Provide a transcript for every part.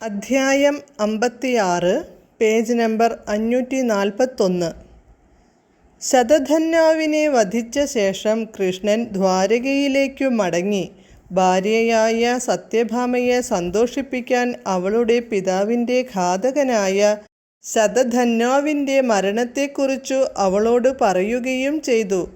അധ്യായം അമ്പത്തിയാറ് page number അഞ്ഞൂറ്റി നാൽപ്പത്തൊന്ന് ശതധന്യാവിനെ വധിച്ച ശേഷം കൃഷ്ണൻ ദ്വാരകയിലേക്കു മടങ്ങി. ഭാര്യയായ സത്യഭാമയെ സന്തോഷിപ്പിക്കാൻ അവളുടെ പിതാവിന്റെ ഘാതകനായ ശതധന്യാവിന്റെ മരണത്തെക്കുറിച്ചു അവളോട് പറയുകയും ചെയ്തു.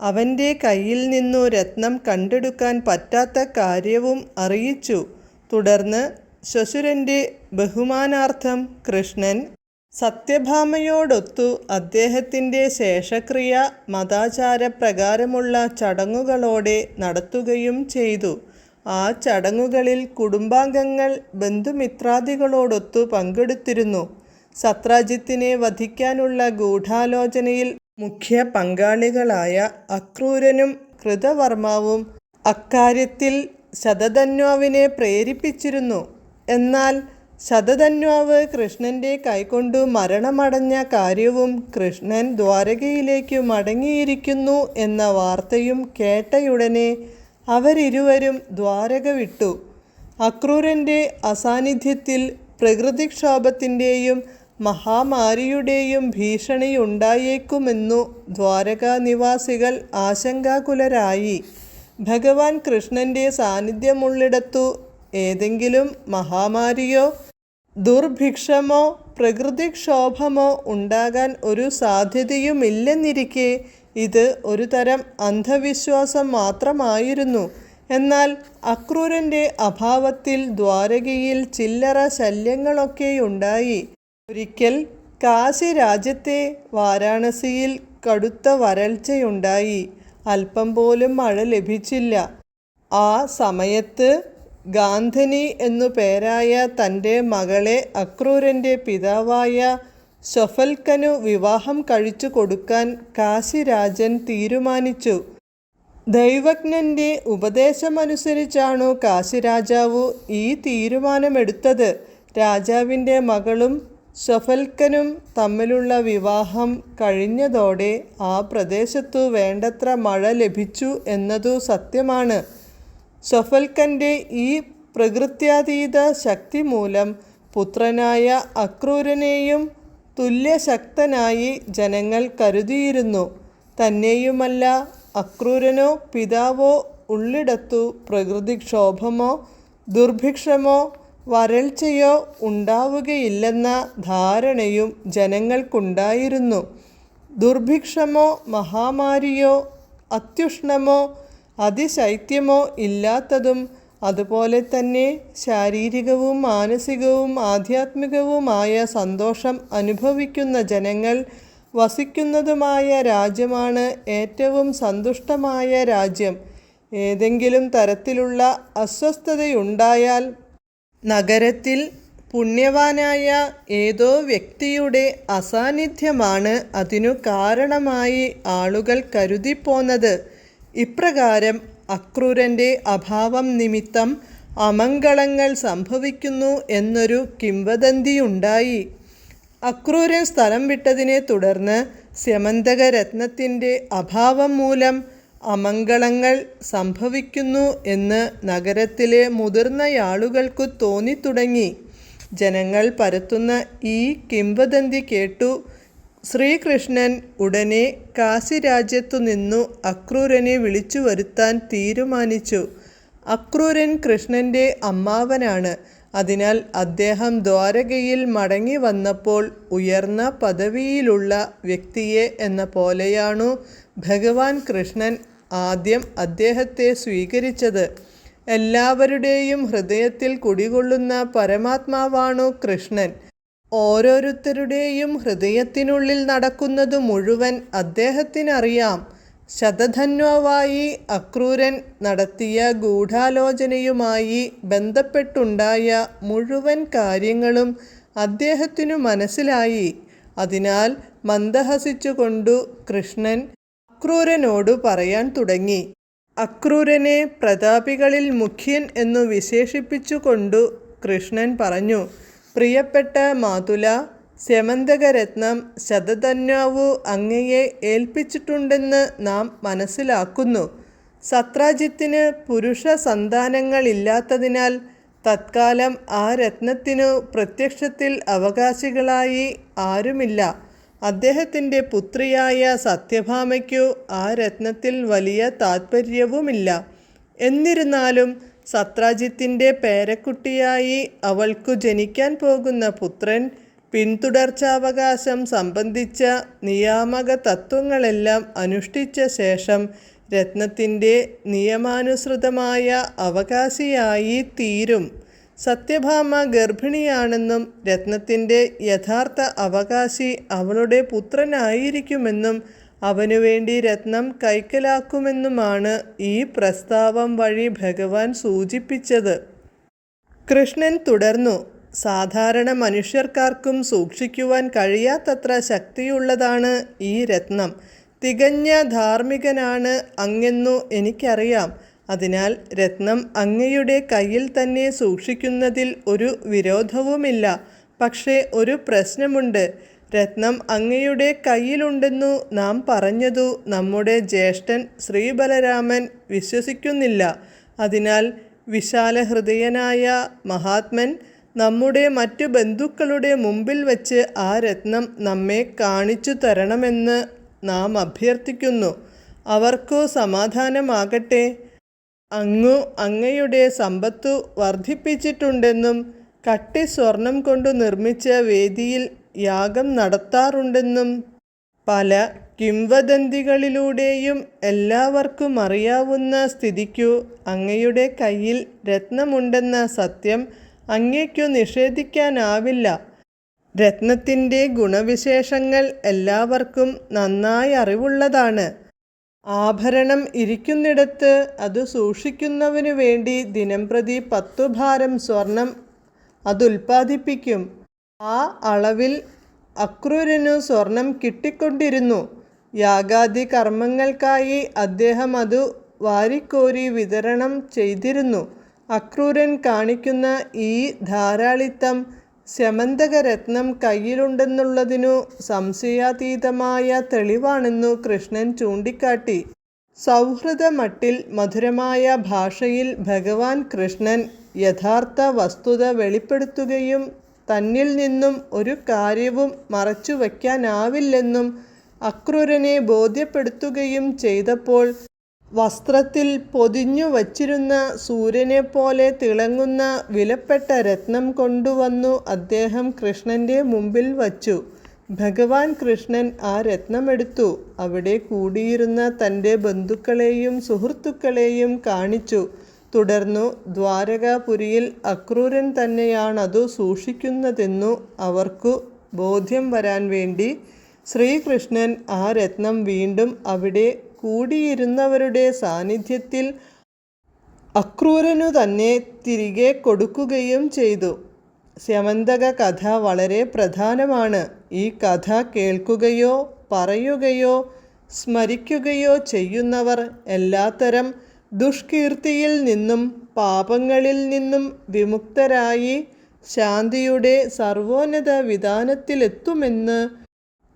അവന്റെ കയ്യിൽ നിന്നു രത്നം കണ്ടെടുക്കാൻ പറ്റാത്ത കാര്യവും അറിയിച്ചു. തുടർന്ന് ശ്വശുരന്റെ ബഹുമാനാർത്ഥം കൃഷ്ണൻ സത്യഭാമയോടൊത്തു അദ്ദേഹത്തിന്റെ ശേഷക്രിയ മതാചാരപ്രകാരമുള്ള ചടങ്ങുകളോടെ നടത്തുകയും ചെയ്തു. ആ ചടങ്ങുകളിൽ കുടുംബാംഗങ്ങൾ ബന്ധുമിത്രാദികളോടൊത്തു പങ്കെടുത്തിരുന്നു. സത്രാജിത്തിനെ വധിക്കാനുള്ള ഗൂഢാലോചനയിൽ മുഖ്യ പങ്കാളികളായ അക്രൂരനും കൃതവർമാവും അക്കാര്യത്തിൽ ശതധന്വാവിനെ പ്രേരിപ്പിച്ചിരുന്നു. എന്നാൽ ശതധന്വാവ് കൃഷ്ണന്റെ കൈകൊണ്ടു മരണമടഞ്ഞ കാര്യവും കൃഷ്ണൻ ദ്വാരകയിലേക്കു മടങ്ങിയിരിക്കുന്നു എന്ന വാർത്തയും കേട്ടയുടനെ അവരിരുവരും ദ്വാരക വിട്ടു അക്രൂരന്റെ അസാന്നിധ്യത്തിൽ പ്രകൃതിക്ഷോഭത്തിന്റെയും മഹാമാരിയുടെയും ഭീഷണി ഉണ്ടായേക്കുമെന്നു ദ്വാരകാ നിവാസികൾ ആശങ്കാകുലരായി. ഭഗവാൻ കൃഷ്ണന്റെ സാന്നിധ്യമുള്ളിടത്തു ഏതെങ്കിലും മഹാമാരിയോ ദുർഭിക്ഷമോ പ്രകൃതിക്ഷോഭമോ ഉണ്ടാകാൻ ഒരു സാധ്യതയുമില്ലെന്നിരിക്കെ ഇത് ഒരു തരം അന്ധവിശ്വാസം മാത്രമായിരുന്നു. എന്നാൽ അക്രൂരന്റെ അഭാവത്തിൽ ദ്വാരകയിൽ ചില്ലറ ശല്യങ്ങളൊക്കെയുണ്ടായി ഒരിക്കൽ കാശി രാജ്യത്തെ വാരാണസിയിൽ കടുത്ത വരൾച്ചയുണ്ടായി. അല്പം പോലും മഴ ലഭിച്ചില്ല. ആ സമയത്ത് ഗാന്ധനി എന്നു പേരായ തന്റെ മകളെ അക്രൂരന്റെ പിതാവായ ഷൊഫൽക്കനു വിവാഹം കഴിച്ചു കൊടുക്കാൻ കാശിരാജൻ തീരുമാനിച്ചു. ദൈവജ്ഞന്റെ ഉപദേശമനുസരിച്ചാണു കാശിരാജാവു ഈ തീരുമാനമെടുത്തത്. രാജാവിന്റെ മകളും ഷഫൽക്കനും തമ്മിലുള്ള വിവാഹം കഴിഞ്ഞതോടെ ആ പ്രദേശത്തു വേണ്ടത്ര മഴ ലഭിച്ചു എന്നതു സത്യമാണ്. ഷഫൽക്കന്റെ ഈ പ്രകൃത്യാതീത ശക്തി മൂലം പുത്രനായ അക്രൂരനെയും തുല്യശക്തനായി ജനങ്ങൾ കരുതിയിരുന്നു. തന്നെയുമല്ല അക്രൂരനോ പിതാവോ ഉള്ളിടത്തു പ്രകൃതിക്ഷോഭമോ ദുർഭിക്ഷമോ വരൾച്ചയോ ഉണ്ടാവുകയില്ലെന്ന ധാരണയും ജനങ്ങൾക്കുണ്ടായിരുന്നു. ദുർഭിക്ഷമോ മഹാമാരിയോ അത്യുഷ്ണമോ അതിശൈത്യമോ ഇല്ലാത്തതും അതുപോലെ തന്നെ ശാരീരികവും മാനസികവും ആധ്യാത്മികവുമായ സന്തോഷം അനുഭവിക്കുന്ന ജനങ്ങൾ വസിക്കുന്നതുമായ രാജ്യമാണ് ഏറ്റവും സന്തുഷ്ടമായ രാജ്യം. ഏതെങ്കിലും തരത്തിലുള്ള അസ്വസ്ഥതയുണ്ടായാൽ നഗരത്തിൽ പുണ്യവാനായ ഏതോ വ്യക്തിയുടെ അസാന്നിധ്യമാണ് അതിനു കാരണമായി ആളുകൾ കരുതിപ്പോന്നത്. ഇപ്രകാരം അക്രൂരന്റെ അഭാവം നിമിത്തം അമംഗളങ്ങൾ സംഭവിക്കുന്നു എന്നൊരു കിംവദന്തിയുണ്ടായി. അക്രൂരൻ സ്ഥലം വിട്ടതിനെ തുടർന്ന് സ്യമന്തകരത്നത്തിന്റെ അഭാവം മൂലം അമംഗളങ്ങൾ സംഭവിക്കുന്നു എന്ന് നഗരത്തിലെ മുതിർന്നയാളുകൾക്കു തോന്നിത്തുടങ്ങി. ജനങ്ങൾ പരത്തുന്ന ഈ കിംവദന്തി കേട്ടു ശ്രീകൃഷ്ണൻ ഉടനെ കാശിരാജ്യത്തു നിന്നു അക്രൂരനെ വിളിച്ചു വരുത്താൻ തീരുമാനിച്ചു. അക്രൂരൻ കൃഷ്ണന്റെ അമ്മാവനാണ്. അതിനാൽ അദ്ദേഹം ദ്വാരകയിൽ മടങ്ങി വന്നപ്പോൾ ഉയർന്ന പദവിയിലുള്ള വ്യക്തിയെ എന്ന പോലെയാണു ഭഗവാൻ കൃഷ്ണൻ ആദ്യം അദ്ദേഹത്തെ സ്വീകരിച്ചത്. എല്ലാവരുടെയും ഹൃദയത്തിൽ കുടികൊള്ളുന്ന പരമാത്മാവാണു കൃഷ്ണൻ. ഓരോരുത്തരുടെയും ഹൃദയത്തിനുള്ളിൽ നടക്കുന്നത് മുഴുവൻ അദ്ദേഹത്തിനറിയാം. ശതധന്വായി അക്രൂരൻ നടത്തിയ ഗൂഢാലോചനയുമായി ബന്ധപ്പെട്ടുണ്ടായ മുഴുവൻ കാര്യങ്ങളും അദ്ദേഹത്തിനു മനസ്സിലായി. അതിനാൽ മന്ദഹസിച്ചുകൊണ്ടു കൃഷ്ണൻ അക്രൂരനോട് പറയാൻ തുടങ്ങി. അക്രൂരനെ പ്രതാപികളിൽ മുഖ്യൻ എന്നു വിശേഷിപ്പിച്ചുകൊണ്ടു കൃഷ്ണൻ പറഞ്ഞു പ്രിയപ്പെട്ട മാതുല സ്യമന്തകരത്നം ശതധന്വാവു അങ്ങയെ ഏൽപ്പിച്ചിട്ടുണ്ടെന്ന് നാം മനസ്സിലാക്കുന്നു. സത്രാജിത്തിന് പുരുഷ സന്താനങ്ങളില്ലാത്തതിനാൽ തത്കാലം ആ രത്നത്തിനു പ്രത്യക്ഷത്തിൽ അവകാശികളായി ആരുമില്ല. അദ്ദേഹത്തിന്റെ പുത്രിയായ സത്യഭാമയ്ക്കു ആ രത്നത്തിൽ വലിയ താത്പര്യവുമില്ല. എന്നിരുന്നാലും സത്രാജിത്തിന്റെ പേരക്കുട്ടിയായി അവൾക്കു ജനിക്കാൻ പോകുന്ന പുത്രൻ പിന്തുടർച്ചാവകാശം സംബന്ധിച്ച നിയാമക തത്വങ്ങളെല്ലാം അനുഷ്ഠിച്ച ശേഷം രത്നത്തിന്റെ നിയമാനുസൃതമായ അവകാശിയായി തീരും. സത്യഭാമ ഗർഭിണിയാണെന്നും രത്നത്തിന്റെ യഥാർത്ഥ അവകാശി അവളുടെ പുത്രനായിരിക്കുമെന്നും അവനു വേണ്ടി രത്നം കൈക്കലാക്കുമെന്നുമാണ് ഈ പ്രസ്താവം വഴി ഭഗവാൻ സൂചിപ്പിച്ചത്. കൃഷ്ണൻ തുടർന്നു സാധാരണ മനുഷ്യർക്കാർക്കും സൂക്ഷിക്കുവാൻ കഴിയാത്തത്ര ശക്തിയുള്ളതാണ് ഈ രത്നം. തികഞ്ഞ ധാർമ്മികനാണ് അങ്ങെന്നു എനിക്കറിയാം. അതിനാൽ രത്നം അങ്ങയുടെ കയ്യിൽ തന്നെ സൂക്ഷിക്കുന്നതിൽ ഒരു വിരോധവുമില്ല. പക്ഷേ ഒരു പ്രശ്നമുണ്ട്. രത്നം അങ്ങയുടെ കയ്യിലുണ്ടെന്നു നാം പറഞ്ഞതു നമ്മുടെ ജ്യേഷ്ഠൻ ശ്രീബലരാമൻ വിശ്വസിക്കുന്നില്ല. അതിനാൽ വിശാലഹൃദയനായ മഹാത്മൻ നമ്മുടെ മറ്റു ബന്ധുക്കളുടെ മുമ്പിൽ വച്ച് ആ രത്നം നമ്മെ കാണിച്ചു തരണമെന്ന് നാം അഭ്യർത്ഥിക്കുന്നു. അവർക്കു സമാധാനമാകട്ടെ. അങ്ങു അങ്ങയുടെ സമ്പത്തു വർദ്ധിപ്പിച്ചിട്ടുണ്ടെന്നും കട്ടി സ്വർണം കൊണ്ടു നിർമ്മിച്ച വേദിയിൽ യാഗം നടത്താറുണ്ടെന്നും പല കിംവദന്തികളിലൂടെയും എല്ലാവർക്കും അറിയാവുന്ന സ്ഥിതിക്കു അങ്ങയുടെ കയ്യിൽ രത്നമുണ്ടെന്ന സത്യം അങ്ങയ്ക്കു നിഷേധിക്കാനാവില്ല. രത്നത്തിന്റെ ഗുണവിശേഷങ്ങൾ എല്ലാവർക്കും നന്നായി അറിവുള്ളതാണ്. ആഭരണം ഇരിക്കുന്നിടത്ത് അത് സൂക്ഷിക്കുന്നവനു വേണ്ടി ദിനംപ്രതി പത്തു ഭാരം സ്വർണം അതുൽപ്പാദിപ്പിക്കും. ആ അളവിൽ അക്രൂരനു സ്വർണം കിട്ടിക്കൊണ്ടിരുന്നു. യാഗാദി കർമ്മങ്ങൾക്കായി അദ്ദേഹം അതു വാരിക്കോരി വിതരണം ചെയ്തിരുന്നു. അക്രൂരൻ കാണിക്കുന്ന ഈ ധാരാളിത്തം ശമന്തകരത്നം കയ്യിലുണ്ടെന്നുള്ളതിനു സംശയാതീതമായ തെളിവാണെന്നു കൃഷ്ണൻ ചൂണ്ടിക്കാട്ടി. സൗഹൃദ മട്ടിൽ മധുരമായ ഭാഷയിൽ ഭഗവാൻ കൃഷ്ണൻ യഥാർത്ഥ വസ്തുത വെളിപ്പെടുത്തുകയും തന്നിൽ നിന്നും ഒരു കാര്യവും മറച്ചു വയ്ക്കാനാവില്ലെന്നും അക്രൂരനെ ബോധ്യപ്പെടുത്തുകയും ചെയ്തപ്പോൾ വസ്ത്രത്തിൽ പൊതിഞ്ഞു വച്ചിരുന്ന സൂര്യനെപ്പോലെ തിളങ്ങുന്ന വിലപ്പെട്ട രത്നം കൊണ്ടുവന്നു അദ്ദേഹം കൃഷ്ണന്റെ മുമ്പിൽ വച്ചു. ഭഗവാൻ കൃഷ്ണൻ ആ രത്നമെടുത്തു അവിടെ കൂടിയിരുന്ന തന്റെ ബന്ധുക്കളെയും സുഹൃത്തുക്കളെയും കാണിച്ചു. തുടർന്നു ദ്വാരകാപുരിയിൽ അക്രൂരൻ തന്നെയാണതു സൂക്ഷിക്കുന്നതെന്നു അവർക്കു ബോധ്യം വരാൻ വേണ്ടി ശ്രീകൃഷ്ണൻ ആ രത്നം വീണ്ടും അവിടെ കൂടിയിരുന്നവരുടെ സാന്നിധ്യത്തിൽ അക്രൂരനു തന്നെ തിരികെ കൊടുക്കുകയും ചെയ്തു. സ്യമന്തക കഥ വളരെ പ്രധാനമാണ്. ഈ കഥ കേൾക്കുകയോ പറയുകയോ സ്മരിക്കുകയോ ചെയ്യുന്നവർ എല്ലാത്തരം ദുഷ്കീർത്തിയിൽ നിന്നും പാപങ്ങളിൽ നിന്നും വിമുക്തരായി ശാന്തിയുടെ സർവോന്നത വിധാനത്തിലെത്തുമെന്ന്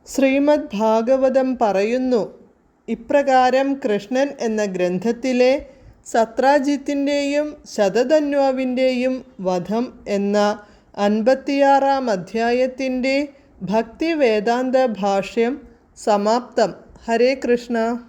ശ്രീമദ് ഭാഗവതം പറയുന്നു. ഇപ്രകാരം കൃഷ്ണൻ എന്ന ഗ്രന്ഥത്തിലെ സത്രാജിത്തിന്റെയും ശതധന്വാവിന്റെയും വധം എന്ന അൻപത്തിയാറാം അധ്യായത്തിന്റെ ഭക്തി വേദാന്ത ഭാഷ്യം സമാപ്തം. ഹരേ കൃഷ്ണ.